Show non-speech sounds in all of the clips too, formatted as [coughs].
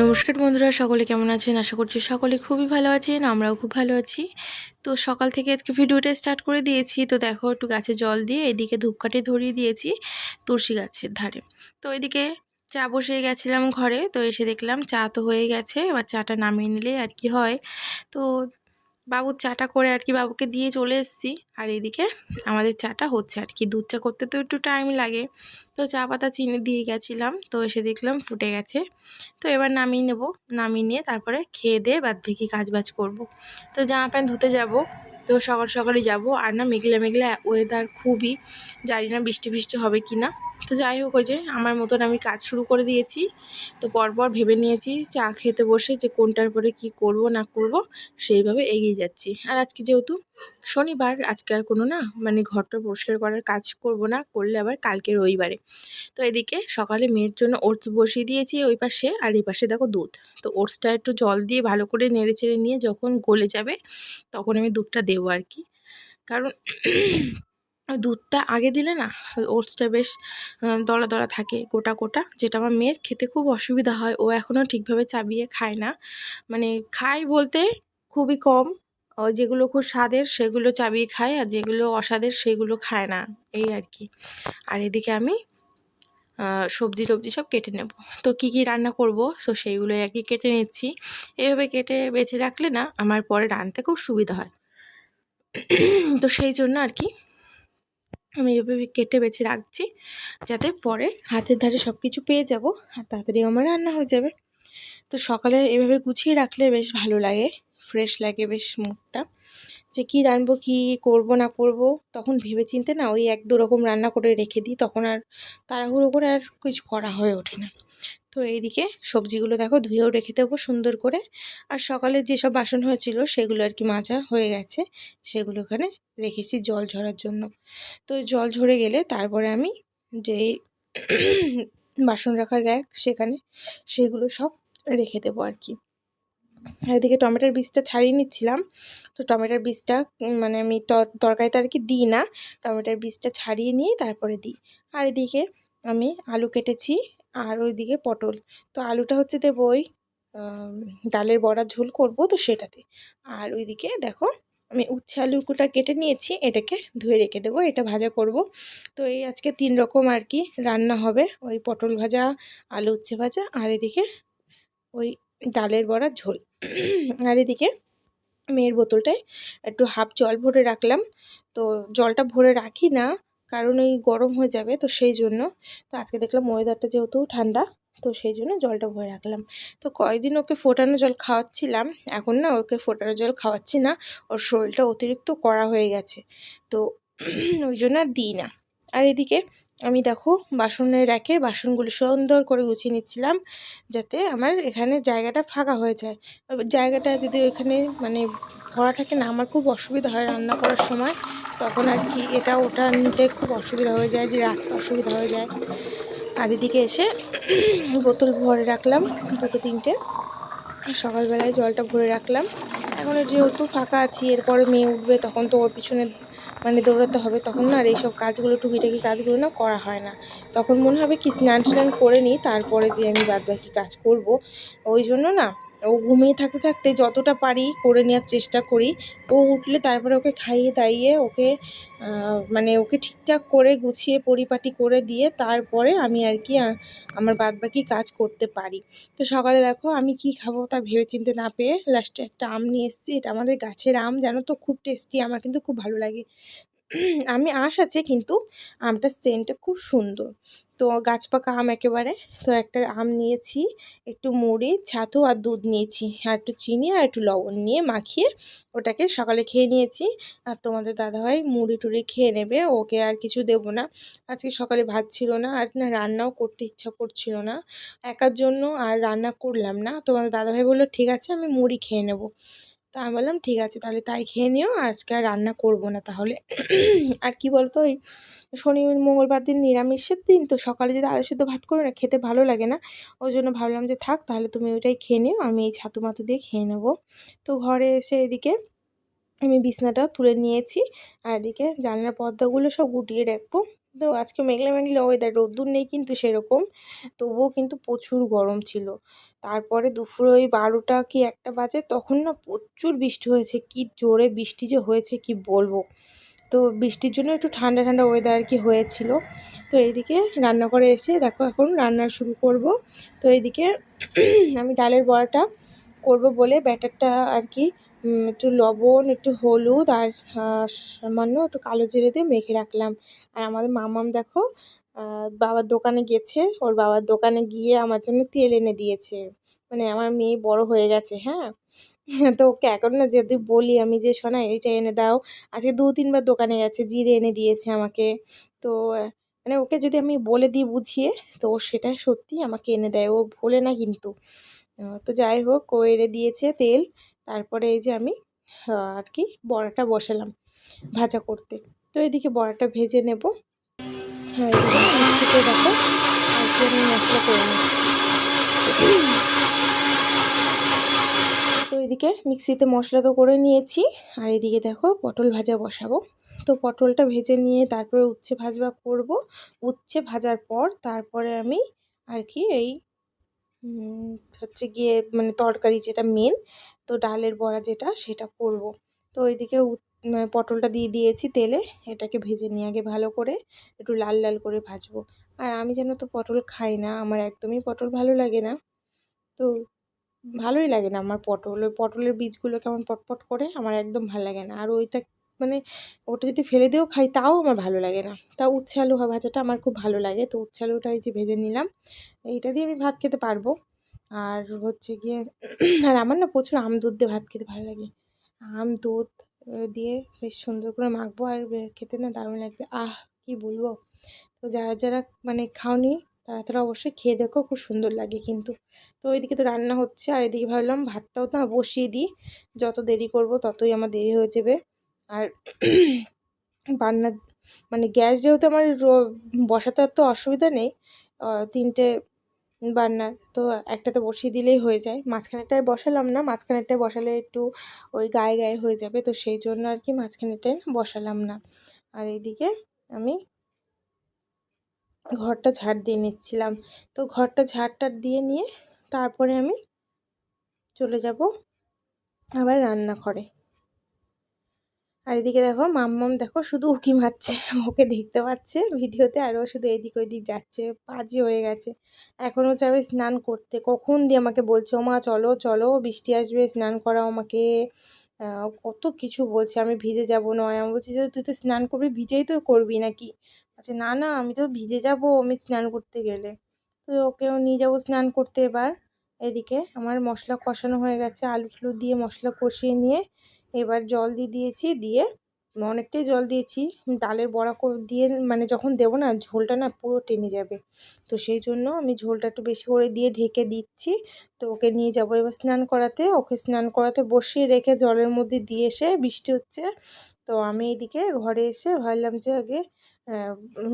নমস্কার বন্ধুরা, সকলে কেমন আছেন? আশা করছি সকলে খুবই ভালো আছেন, আমরাও খুব ভালো আছি। তো সকাল থেকে আজকে ভিডিওটা স্টার্ট করে দিয়েছি। তো দেখো, একটু গাছে জল দিয়ে এদিকে ধূপকাঠি ধরিয়ে দিয়েছি তুলসী গাছের ধারে। তো এদিকে চা বসে গেছিলাম ঘরে, তো এসে দেখলাম চা তো হয়ে গেছে, এবার চাটা নামিয়ে নিলে আর কি হয়। তো বাবুর চাটা করে আর কি বাবুকে দিয়ে চলে এসেছি। আর এদিকে আমাদের চাটা হচ্ছে আর কি। দুধ চা করতে তো একটু টাইম লাগে। তো চা পাতা চিনি দিয়ে গেছিলাম। তো এসে দেখলাম ফুটে গেছে। তো এবার নামিয়ে নেব। নামিয়ে নিয়ে তারপরে খেয়ে দিয়ে বাদ ভেকি কাজ বাজ করব। তো জামা প্যান্ট ধুতে যাব। তো সকাল সকালে যাব। আর না মেঘলা মেঘলা ওয়েদার খুবই। জানি না বৃষ্টি বৃষ্টি হবে কি না তো যাই হোক, ওই যে আমার মতন আমি কাজ শুরু করে দিয়েছি। তো পরপর ভেবে নিয়েছি চা খেতে বসে যে কোনটার পরে কি করব, না করব, সেইভাবে এগিয়ে যাচ্ছি। আর আজকে যেহেতু শনিবার, আজকে আর কোনো না মানে ঘরটা পরিষ্কার করার কাজ করব না, করলে আবার কালকে রবিবারে। তো এদিকে সকালে মেয়ের জন্য ওটস বসিয়ে দিয়েছি ওই পাশে, আর এই পাশে দেখো দুধ। তো ওটসটা একটু জল দিয়ে ভালো করে নেড়ে চেড়ে নিয়ে যখন গলে যাবে, তখন আমি দুধটা দেবো আর কি। কারণ দুধটা আগে দিলে না, ওটসটা বেশ দলা দলা থাকে, গোটা গোটা, যেটা আমার মেয়ের খেতে খুব অসুবিধা হয়। ও এখনও ঠিকভাবে চাবিয়ে খায় না। মানে খায় বলতে খুবই কম যেগুলো খুব স্বাদের সেগুলো চাবিয়ে খায়, আর যেগুলো অস্বাদের সেগুলো খায় না, এই আর কি। আর এদিকে আমি সবজি টবজি সব কেটে নেব। তো কি কি রান্না করব? তো সেইগুলো আর কি কেটে নিচ্ছি। এভাবে কেটে বেছে রাখলে না, আমার পরে রাঁধতে খুব সুবিধা হয়। তো সেই জন্য আর কি আমি এভাবে কেটে বেছে রাখছি, যাতে পরে হাতের ধারে সব কিছু পেয়ে যাব আর তাড়াতাড়ি আমার রান্না হয়ে যাবে। তো সকালে এভাবে গুছিয়ে রাখলে বেশ ভালো লাগে ফ্রেশ লাগে বেশ মুখটা যে কি রানবো কি করব, না করব, তখন ভেবে চিনতে না ওই এক দু রকম রান্না করে রেখে দিই, তখন আর তাড়াহুড়ো করে আর কিছু করা হয়ে ওঠে না। তো এইদিকে সবজিগুলো দেখো ধুয়েও রেখে দেবো সুন্দর করে। আর সকালে যেসব বাসন হয়েছিল সেগুলো আর কি মাজা হয়ে গেছে, সেগুলো ওখানে রেখেছি জল ঝরার জন্য। তো জল ঝরে গেলে তারপরে আমি যে [coughs] বাসন রাখার র্যাক সেখানে সেগুলো সব রেখে দেবো আর কি। এদিকে টমেটোর বীজটা ছাড়িয়ে নিচ্ছিলাম, তো টমেটোর বীজটা মানে আমি তরকারিতে আর কি দিই না, টমেটোর বীজটা ছাড়িয়ে নিয়ে তারপরে দিই। আর এদিকে আমি আলু কেটেছি আর ওইদিকে পটল। তো আলুটা হচ্ছে দেবো ওই ডালের বড়া ঝোল করব তো সেটাতে। আর ওইদিকে দেখো, আমি উচ্ছে আলুটা কেটে নিয়েছি, এটাকে ধুয়ে রেখে দেবো, এটা ভাজা করব। তো এই আজকে তিন রকম আর কি রান্না হবে, ওই পটল ভাজা, আলু উচ্ছে ভাজা, আর এদিকে ওই ডালের বড়া ঝোল। আর এদিকে মেয়ের বোতলটায় একটু হাফ জল ভরে রাখলাম। তো জলটা ভরে রাখি না কারণ ওই গরম হয়ে যাবে, তো সেই জন্য। তো আজকে দেখলাম ওয়েদারটা যেহেতু ঠান্ডা, তো সেই জন্য জলটা ভরে রাখলাম। তো কয়েকদিন ওকে ফোটানো জল খাওয়াচ্ছিলাম, এখন না ওকে ফোটানো জল খাওয়াচ্ছি না, ওর শরীরটা অতিরিক্ত করা হয়ে গেছে। তো [clears throat] ওই জন্য আর দিই না। আর এদিকে আমি দেখো বাসনের রেখে বাসনগুলো সুন্দর করে গুছিয়ে নিচ্ছিলাম যাতে আমার এখানে জায়গাটা ফাঁকা হয়ে যায়। জায়গাটা যদি এখানে মানে ভরা থাকে না, আমার খুব অসুবিধা হয় রান্না করার সময়। তখন আর কি এটা ওটা নিতে খুব অসুবিধা হয়ে যায়, যে রাখতে অসুবিধা হয়ে যায়। আর এদিকে এসে [clears throat] বোতল ভরে রাখলাম, দুটো তিনটে। সকালবেলায় জলটা ভরে রাখলাম। এখন যেহেতু ফাঁকা আছি, এরপরে মেয়ে উঠবে, তখন তো ওর পিছনে মানে দৌড়াতে হবে তখন না আর এইসব কাজগুলো, টুকিটাকি কাজগুলো না করা হয় না। তখন মনে হবে কি স্নান টান করে নিই, তারপরে যে আমি বাদবাকি কাজ করব। ওই জন্য না ও ঘুমিয়ে থাকতে থাকতে যতটা পারি করে নেওয়ার চেষ্টা করি। ও উঠলে তারপরে ওকে খাইয়ে দাইয়ে ওকে মানে ওকে ঠিকঠাক করে গুছিয়ে পরিপাটি করে দিয়ে তারপরে আমি আর কি আমার বাদবাকি কাজ করতে পারি। তো সকালে দেখো আমি কি খাব তা ভেবে চিনতে না পেয়ে লাস্টে একটা আম নিয়ে এসেছি। এটা আমাদের গাছের আম। জানো তো খুব টেস্টি আমার কিন্তু খুব ভালো লাগে। আমি আশ আছে, কিন্তু আমটার সেন্টটা খুব সুন্দর। তো গাছ পাকা আম একেবারে। তো একটা আম নিয়েছি, একটু মুড়ি, ছাতু আর দুধ নিয়েছি। আর একটু চিনি আর একটু লবণ নিয়ে মাখিয়ে ওটাকে সকালে খেয়ে নিয়েছি। আর তোমাদের দাদাভাই মুড়ি টুড়ি খেয়ে নেবে, ওকে আর কিছু দেবো না। আজকে সকালে ভাত ছিল না, আর না রান্নাও করতে ইচ্ছা করছিল না। একার জন্য আর রান্না করলাম না। তোমাদের দাদাভাই বলল, ঠিক আছে, আমি মুড়ি খেয়ে নেব। তো আমি বললাম, ঠিক আছে, তাহলে তাই খেয়ে নিও, আজকে আর রান্না করব না তাহলে। [clears throat] আর কি বলতো, ওই শনি মঙ্গলবার দিন নিরামিষের দিন, তো সকালে যদি আলু সিদ্ধ ভাত করো না, খেতে ভালো লাগে না। ওই জন্য ভাবলাম যে, থাক, তাহলে তুমি ওইটাই খেয়ে নিও, আমি এই ছাতু মাতু দিয়ে খেয়ে নেব। তো ঘরে এসে এদিকে আমি বিছনাটাও তুলে নিয়েছি, আর এদিকে জানলার পর্দাগুলো সব গুটিয়ে রাখব। তো আজকে মেঘলা মেঘলা ওয়েদার রোদ্দুর নেই কিন্তু সেরকম। তবুও কিন্তু প্রচুর গরম ছিল। তারপরে দুপুরে ওই বারোটা কি একটা বাজে, তখন না প্রচুর বৃষ্টি হয়েছে। কি জোরে বৃষ্টি যে হয়েছে কি বলব? তো বৃষ্টির জন্য একটু ঠান্ডা ঠান্ডা ওয়েদার আর কি হয়েছিল। তো এইদিকে রান্নাঘরে এসে দেখো এখন রান্না শুরু করব। তো এইদিকে আমি ডালের বড়াটা করব বলে ব্যাটারটা আর কি একটু লবণ, একটু হলুদ আর সামান্য একটু কালো জিরে দিয়ে মেখে রাখলাম। আর আমাদের মামাম দেখো বাবার দোকানে গেছে। ওর বাবার দোকানে গিয়ে আমার জন্য তেল এনে দিয়েছে। মানে আমার মেয়ে বড় হয়ে গেছে হ্যাঁ? [laughs] তো ওকে এখন না যদি বলি আমি যে শোনা এইটা এনে দাও। আজকে দু তিনবার দোকানে গেছে, জিরে এনে দিয়েছে আমাকে। তো মানে ওকে যদি আমি বলে দিই বুঝিয়ে, তো ও সেটা সত্যি আমাকে এনে দেয়। ও ভোলে না কিন্তু। তো যাই হোক, ও এনে দিয়েছে তেল। তারপরে এই যে আমি আর কি বড়াটা বসালাম ভাজা করতে। তো এদিকে বড়াটা ভেজে নেব। হ্যাঁ এদিকে মশলা করে এদিকে মিক্সিতে মশলা তো করে নিয়েছি, আর এদিকে দেখো পটল ভাজা বসাবো। তো পটলটা ভেজে নিয়ে তারপরে উচ্ছে ভাজবা করব। উচ্ছে ভাজার পর তারপরে আমি আর কি এই হচ্ছে গিয়ে মানে তরকারি যেটা মেন তো ডালের বড়া যেটা, সেটা করব। তো ওইদিকে পটলটা দিয়ে দিয়েছি তেলে, এটাকে ভেজে নিয়ে আগে ভালো করে একটু লাল লাল করে ভাজবো। আর আমি যেন তো পটল খাই না, আমার একদমই পটল ভালো লাগে না। তো ভালোই লাগে না আমার পটল, ওই পটলের বীজগুলো কেমন পটপট করে, আমার একদম ভালো লাগে না। আর ওইটা মানে ওটা যদি ফেলে দিয়েও খাই, তাও আমার ভালো লাগে না। তা উচ্ছে আলু ভাজাটা আমার খুব ভালো লাগে। তো উচ্ছে আলুটা এই যে ভেজে নিলাম। এইটা দিয়ে আমি ভাত খেতে পারব। আর হচ্ছে গিয়ে [clears throat] আর আমার না প্রচুর আম দুধ দিয়ে ভাত খেতে ভালো লাগে। আম, দুধ দিয়ে বেশ সুন্দর করে মাখবো আর খেতে না দারুণ লাগবে। আহ, কি বলব? তো যারা যারা মানে খাওনি, তারা তারা অবশ্যই খেয়ে দেখো, খুব সুন্দর লাগে কিন্তু। তো ওইদিকে তো রান্না হচ্ছে। আর এদিকে ভাবলাম ভাতটাও তো বসিয়ে দিই। যত দেরি করব, ততই আমার দেরি হয়ে যাবে। আর [clears throat] বান্না মানে গ্যাস যেহেতু আমার বসাতে তো অসুবিধা নেই তিনটে বান্নার তো একটাতে বসিয়ে দিলেই হয়ে যায়। মাঝখানেরটায় বসালাম না, মাঝখানেরটায় বসালে একটু ওই গায়ে গায়ে হয়ে যাবে, তো সেই জন্য আর কি মাঝখানেরটায় বসালাম না। আর এইদিকে আমি ঘরটা ঝাড় দিয়ে নিচ্ছিলাম। তো ঘরটা ঝাড়টা দিয়ে নিয়ে তারপরে আমি চলে যাব আবার রান্নাঘরে। আর এদিকে দেখো মাম্মাম দেখো শুধু উকি মারছে, ওকে দেখতে পাচ্ছে। ভিডিওতে আরও শুধু এদিক ওইদিক যাচ্ছে পাজি হয়ে গেছে। এখনও যাবে স্নান করতে। কখন দিয়ে আমাকে বলছে ও মা চলো চলো, বৃষ্টি আসবে, স্নান করাও আমাকে। কত কিছু বলছে, আমি ভিজে যাব নয়। আমি বলছি যে তুই তো স্নান করবি, ভিজেই তো করবি নাকি? আচ্ছা না না, আমি তো ভিজে যাব আমি স্নান করতে গেলে। তো ওকেও নিয়ে যাব স্নান করতে এবার। এদিকে আমার মশলা কষানো হয়ে গেছে আলু টুলু দিয়ে মশলা কষিয়ে নিয়ে এবার জল দিয়ে দিয়েছি, দিয়ে অনেকটাই জল দিয়েছি। ডালের বড়া করে দিয়ে মানে যখন দেবো না, ঝোলটা না পুরো টেনে যাবে। তো সেই জন্য আমি ঝোলটা একটু বেশি করে দিয়ে ঢেকে দিচ্ছি। তো ওকে নিয়ে যাব এবার স্নান করাতে। ওকে স্নান করাতে বসিয়ে রেখে জলের মধ্যে দিয়ে এসে বৃষ্টি হচ্ছে। তো আমি এদিকে ঘরে এসে ভাবলাম যে আগে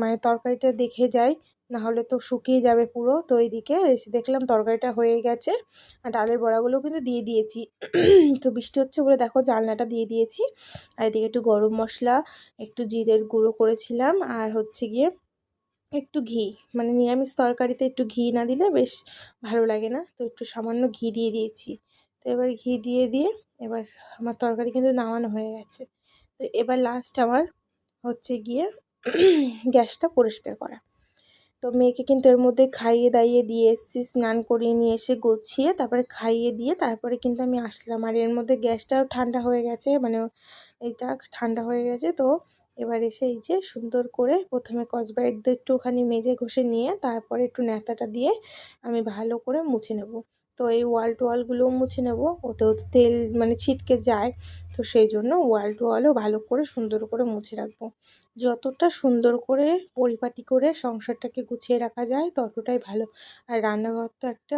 মানে তরকারিটা দেখে যাই, নাহলে তো শুকিয়ে যাবে পুরো। তো এইদিকে এসে দেখলাম তরকারিটা হয়ে গেছে। আর ডালের বড়াগুলো কিন্তু দিয়ে দিয়েছি। তো বৃষ্টি হচ্ছে বলে দেখো জানলাটা দিয়ে দিয়েছি। আর এদিকে একটু গরম মশলা, একটু জিরের গুঁড়ো করেছিলাম। আর হচ্ছে গিয়ে একটু ঘি মানে নিরামিষ তরকারিতে একটু ঘি না দিলে বেশ ভালো লাগে না। তো একটু সামান্য ঘি দিয়ে দিয়েছি। তো এবার ঘি দিয়ে দিয়ে এবার আমার তরকারি কিন্তু নামানো হয়ে গেছে। তো এবার লাস্ট আমার হচ্ছে গিয়ে [clears throat] গ্যাসটা পরিষ্কার করা। তো মেয়েকে কিন্তু এর মধ্যে খাইয়ে দাইয়ে দিয়ে এসেছি, স্নান করিয়ে নিয়ে এসে গুছিয়ে তারপরে খাইয়ে দিয়ে তারপরে কিন্তু আমি আসলাম। আর এর মধ্যে গ্যাসটাও ঠান্ডা হয়ে গেছে মানে এইটা ঠান্ডা হয়ে গেছে। তো এবার এসে এই যে সুন্দর করে প্রথমে কসবাইট দিয়ে একটুখানি মেজে ঘষে নিয়ে তারপরে একটু ন্যাতাটা দিয়ে আমি ভালো করে মুছে নেব। তো এই ওয়াল টোয়ালগুলোও মুছে নেব, ওতেও তেল মানে ছিটকে যায়। তো সেই জন্য ওয়াল টোয়ালও ভালো করে সুন্দর করে মুছে রাখব। যতটা সুন্দর করে পরিপাটি করে সংসারটাকে গুছিয়ে রাখা যায়, ততটাই ভালো। আর রান্নাঘর তো একটা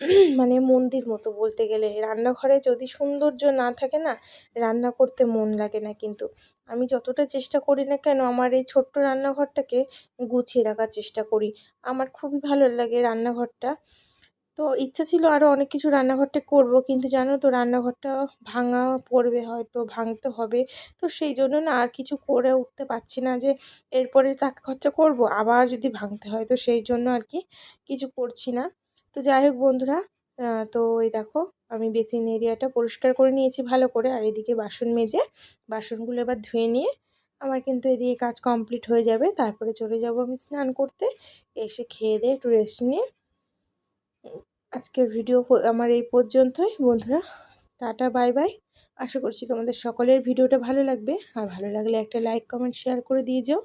[clears throat] মানে মন্দির মতো বলতে গেলে। রান্নাঘরে যদি সৌন্দর্য না থাকে না, রান্না করতে মন লাগে না কিন্তু। আমি যতটা চেষ্টা করি না কেন, আমার এই ছোট্ট রান্নাঘরটাকে গুছিয়ে রাখার চেষ্টা করি। আমার খুবই ভালো লাগে রান্নাঘরটা। তো ইচ্ছা ছিল আরও অনেক কিছু রান্নাঘরটা করব, কিন্তু জানো তো রান্নাঘরটা ভাঙা পড়বে হয়তো, ভাঙতে হবে। তো সেই জন্য না আর কিছু করে উঠতে পারছি না যে এরপরে টাকা খরচা করব, আবার যদি ভাঙতে হয়। তো সেই জন্য আর কি কিছু করছি না। তো যাই হোক বন্ধুরা তো এই দেখো আমি বেসিন এরিয়াটা পরিষ্কার করে নিয়েছি ভালো করে, আর এদিকে বাসন মেজে বাসনগুলো এবার ধুয়ে নিয়ে আমার কিন্তু এদিকে কাজ কমপ্লিট হয়ে যাবে। তারপরে চলে যাব আমি স্নান করতে, এসে খেয়ে দিয়ে একটু রেস্ট নিয়ে আজকের ভিডিও আমার এই পর্যন্তই, বন্ধুরা। টাটা বাই বাই আশা করছি তোমাদের সকলের ভিডিওটা ভালো লাগবে। আর ভালো লাগলে একটা লাইক কমেন্ট শেয়ার করে দিয়ে যাও।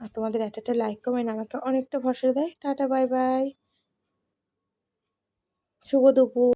আর তোমাদের একটা একটা লাইক কমেন্ট আমাকে অনেকটা ভরসা দেয়। টাটা বাই বাই শুভ দুপুর।